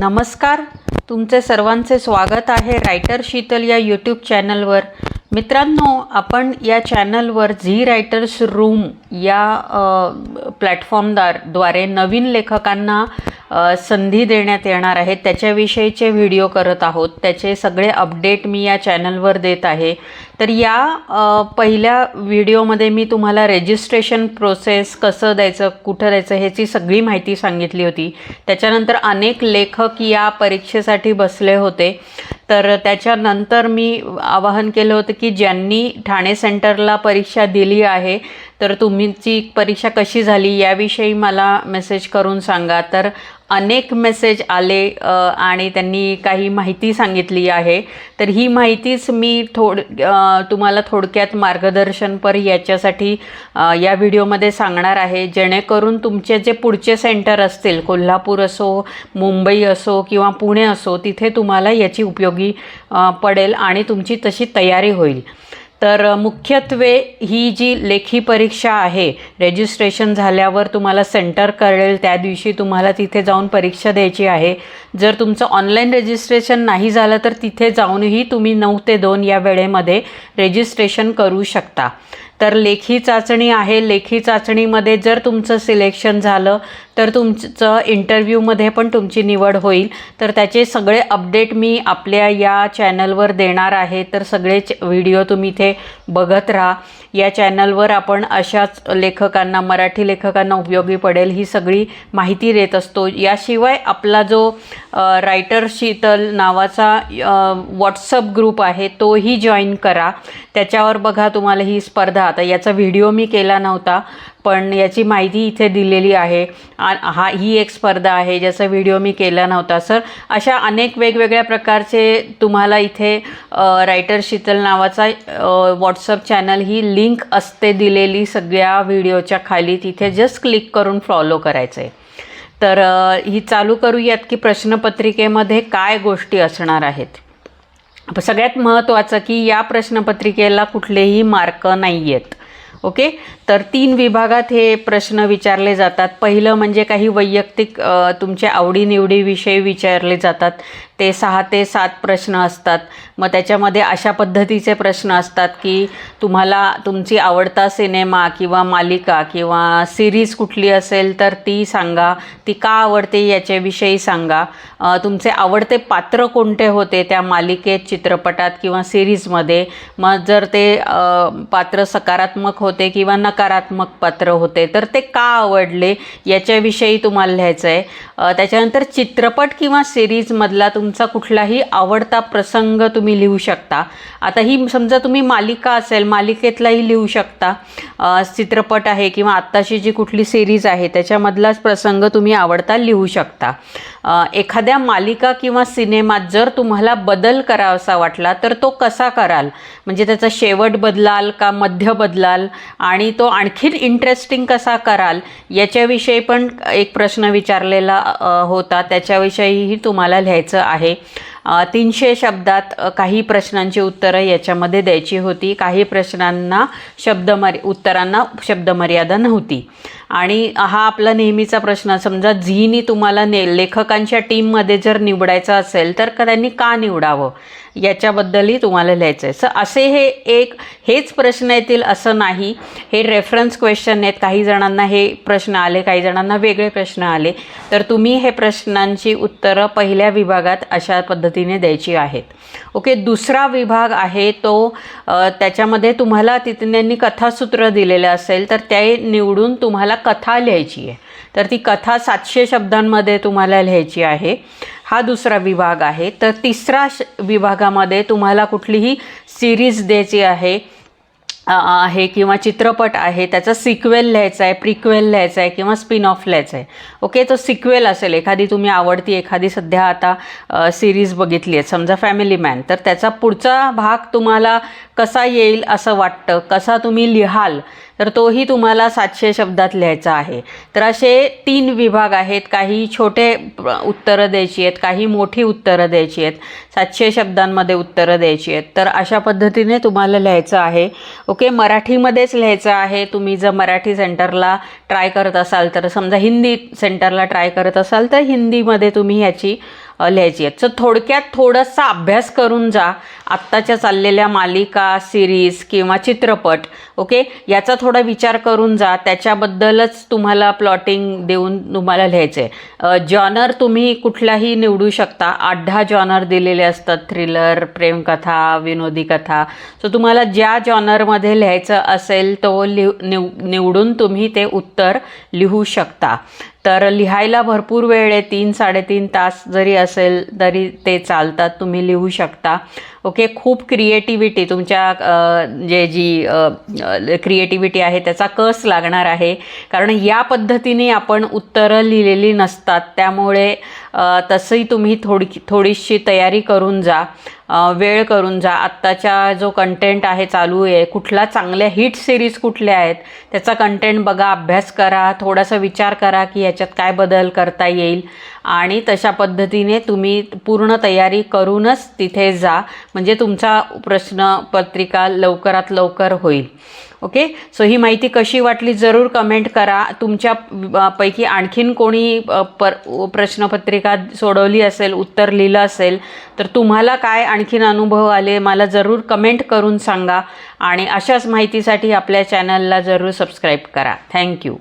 नमस्कार. तुमचे सर्वांचे स्वागत आहे रायटर शीतल या यूट्यूब चॅनलवर. मित्रांनो आपण या चॅनलवर झी रायटर्स रूम या प्लॅटफॉर्मदारद्वारे प्लॅटफॉर्मदारद्वारे नवीन लेखकांना संधी देण्यात येणार आहे. त्याच्याविषयीचे व्हिडिओ करत आहोत. त्याचे सगळे अपडेट मी या चॅनलवर देत आहे. तर या पहिल्या व्हिडिओमध्ये मी तुम्हाला रेजिस्ट्रेशन प्रोसेस कसं द्यायचं कुठं द्यायचं ह्याची सगळी माहिती सांगितली होती. त्याच्यानंतर अनेक लेखक या परीक्षेसाठी बसले होते. तर त्याच्यानंतर मी आवाहन केलं होतं की ज्यांनी ठाणे सेंटरला परीक्षा दिली आहे तर तुमची परीक्षा कशी झाली याविषयी मला मेसेज करून सांगा. तर अनेक मेसेज आले आणि त्यांनी काही माहिती सांगितली आहे. तर ही माहितीच मी थोड तुम्हाला थोडक्यात मार्गदर्शनपर याच्यासाठी या व्हिडिओमध्ये सांगणार आहे. जेणेकरून तुमचे जे पुढचे सेंटर असतील कोल्हापूर असो मुंबई असो किंवा पुणे असो तिथे तुम्हाला याची उपयोगी पडेल आणि तुमची तशी तयारी होईल. तर मुख्यत्वे ही जी लेखी परीक्षा आहे रेजिस्ट्रेशन झाल्यावर तुम्हाला सेंटर कळेल त्या दिवशी तुम्हाला तिथे जाऊन परीक्षा द्यायची आहे. जर तुमचं ऑनलाईन रेजिस्ट्रेशन नाही झालं तर तिथे जाऊनही तुम्ही नऊ ते दोन या वेळेमध्ये रेजिस्ट्रेशन करू शकता. तर लेखी चाचणी आहे. लेखी चाचणीमध्ये जर तुमचं सिलेक्शन झालं तर तुमचं इंटरव्ह्यूमध्ये पण तुमची निवड होईल. तर त्याचे सगळे अपडेट मी आपल्या या चॅनलवर देणार आहे. तर सगळेच व्हिडिओ तुम्ही इथे बघत राहा. या चॅनलवर आपण अशाच लेखकांना मराठी लेखकांना उपयोगी पडेल ही सगळी माहिती देत असतो. याशिवाय आपला जो रायटर शीतल नावाचा व्हॉट्सअप ग्रुप आहे तोही जॉईन करा. त्याच्यावर बघा तुम्हाला ही स्पर्धा आता याचा व्हिडिओ मी केला नव्हता पण याची माहिती इथे दिलेली आहे. हा ही एक स्पर्धा आहे ज्याचा व्हिडिओ मी केला नव्हता सर. अशा अनेक वेगवेगळ्या प्रकारचे तुम्हाला इथे रायटर शीतल नावाचा व्हॉट्सअप चॅनल ही लिंक असते दिलेली सगळ्या व्हिडिओच्या खाली. तिथे जस्ट क्लिक करून फॉलो करायचं आहे तर ही चालू करूयात की प्रश्नपत्रिकेमध्ये काय गोष्टी असणार आहेत. सगळ्यात महत्त्वाचं की या प्रश्नपत्रिकेला कुठलेही मार्क नाही आहेत ओके? तर तीन विभागात हे प्रश्न विचारले जातात. पहिलं म्हणजे काही वैयक्तिक तुमच्या तुमच्या आवडीनिवडीविषयी विचारले जातात. ते सहा ते सात प्रश्न असतात. मग त्याच्यामध्ये अशा पद्धतीचे प्रश्न असतात की तुम्हाला तुमची आवडता सिनेमा किंवा मालिका किंवा सिरीज कुठली असेल तर ती सांगा. ती का आवडते याच्याविषयी सांगा. तुमचे आवडते पात्र कोणते होते त्या मालिकेत चित्रपटात किंवा सिरीजमध्ये? मग जर ते पात्र सकारात्मक होते किंवा नकारात्मक पात्र होते तर ते का आवडले याच्याविषयी तुम्हाला लिहायचं आहे त्याच्यानंतर चित्रपट किंवा सिरीजमधला तुमचा कुठलाही आवडता प्रसंग तुम्ही लिहू शकता. आता ही समजा तुम्ही मालिका असेल मालिकेतलाही लिहू शकता. चित्रपट आहे किंवा आत्ताची जी कुठली सिरीज आहे त्याच्यामधलाच प्रसंग तुम्ही आवडता लिहू शकता. एखाद्या मालिका किंवा सिनेमात जर तुम्हाला बदल करावासा वाटला तर तो कसा कराल? म्हणजे त्याचा शेवट बदलाल का मध्य बदलाल? आणि तो आणखीन इंटरेस्टिंग कसा कराल? याच्याविषयी पण एक प्रश्न विचारलेला होता. त्याच्याविषयीही तुम्हाला लिहायचं आहे आहे. तीनशे शब्दात काही प्रश्नांची उत्तरं याच्यामध्ये द्यायची होती. काही प्रश्नांना शब्दमर्या उत्तरांना शब्दमर्यादा नव्हती. आणि हा आपला नेहमीचा प्रश्न समजा झीनी तुम्हाला ने लेखकांच्या टीममध्ये जर निवडायचं असेल तर का त्यांनी का निवडावं? याच्याबद्दलही तुम्हाला लिहायचं आहे सर असे हे एक हेच प्रश्न येतील असं नाही. हे रेफरन्स क्वेश्चन आहेत. काही जणांना हे प्रश्न आले काही जणांना वेगळे प्रश्न आले. तर तुम्ही हे प्रश्नांची उत्तरं पहिल्या विभागात अशा पद्धतीने द्यायची आहेत. ओके दुसरा विभाग आहे तो त्याच्यामध्ये तुम्हाला तिथे त्यांनी कथासूत्र दिलेलं असेल तर ते निवडून तुम्हाला कथा लिहायची आहे. तर ती कथा सातशे शब्दांमध्ये तुम्हाला लिहायची आहे. हा दुसरा विभाग आहे. तर तिसरा श विभागामध्ये तुम्हाला कुठलीही सिरीज द्यायची आहे. आहे किंवा चित्रपट आहे त्याचा सिक्वेल लिहायचा आहे प्रिक्वेल लिहायचा आहे किंवा स्पिन ऑफ लिहायचा आहे. ओके तो सिक्वेल असेल एखादी तुम्ही आवडती एखादी सध्या आता सिरीज बघितली आहे समजा फॅमिली मॅन तर त्याचा पुढचा भाग तुम्हाला कसा येईल असं वाटतं? कसा तुम्ही लिहाल? तर तोही तुम्हाला सातशे शब्दात लिहायचा आहे. तर असे तीन विभाग आहेत. काही छोटे उत्तरं द्यायची आहेत काही मोठी उत्तरं द्यायची आहेत. सातशे शब्दांमध्ये उत्तरं द्यायची आहेत. तर अशा पद्धतीने तुम्हाला लिहायचं आहे. ओके मराठीमध्येच लिहायचं आहे. तुम्ही जर मराठी सेंटरला ट्राय करत असाल तर समजा हिंदी सेंटरला ट्राय करत असाल तर हिंदीमध्ये तुम्ही ह्याची लिहायची आहेत. सो थोडक्यात थोडासा अभ्यास करून जा. आत्ताच्या चाललेल्या मालिका सिरीज किंवा चित्रपट ओके याचा थोडा विचार करून जा. त्याच्याबद्दलच तुम्हाला प्लॉटिंग देऊन तुम्हाला लिहायचं आहे जॉनर तुम्ही कुठलाही निवडू शकता. आठ दहा जॉनर दिलेले असतात. थ्रिलर प्रेमकथा विनोदी कथा. सो तुम्हाला ज्या जॉनरमध्ये लिहायचं असेल तो लिहू निव निवडून तुम्ही ते उत्तर लिहू शकता. तर लिहायला भरपूर वेळ आहे तीन साडेतीन तास जरी असेल तरी ते चालतात तुम्ही लिहू शकता. ओके खूप क्रिएटिव्हिटी तुमच्या जे जी क्रिएटिव्हिटी आहे त्याचा कस लागणार आहे? कारण या पद्धतीने आपण उत्तरं लिहिलेली नसतात त्यामुळे तसंही तुम्ही थोडी थोडीशी तयारी करून जा. वेळ करून जा. आत्ताच्या जो कंटेंट आहे चालू आहे कुठला चांगल्या हिट सिरीज कुठल्या आहेत त्याचा कंटेंट बघा अभ्यास करा थोडासा विचार करा की ह्याच्यात काय बदल करता येईल. आणि तशा पद्धतीने तुम्ही पूर्ण तयारी करूनच तिथे जा. म्हणजे तुमचा प्रश्नपत्रिका लवकरात लवकर होईल. ओके? सो ही माहिती कशी वाटली जरूर कमेंट करा. तुमच्या पैकी आणखीन कोणी पर प्रश्नपत्रिका सोडवली असेल उत्तर लिहिलं असेल तर तुम्हाला काय आणखीन अनुभव आले मला जरूर कमेंट करून सांगा. आणि अशाच माहितीसाठी आपल्या चॅनलला जरूर सबस्क्राईब करा. थँक्यू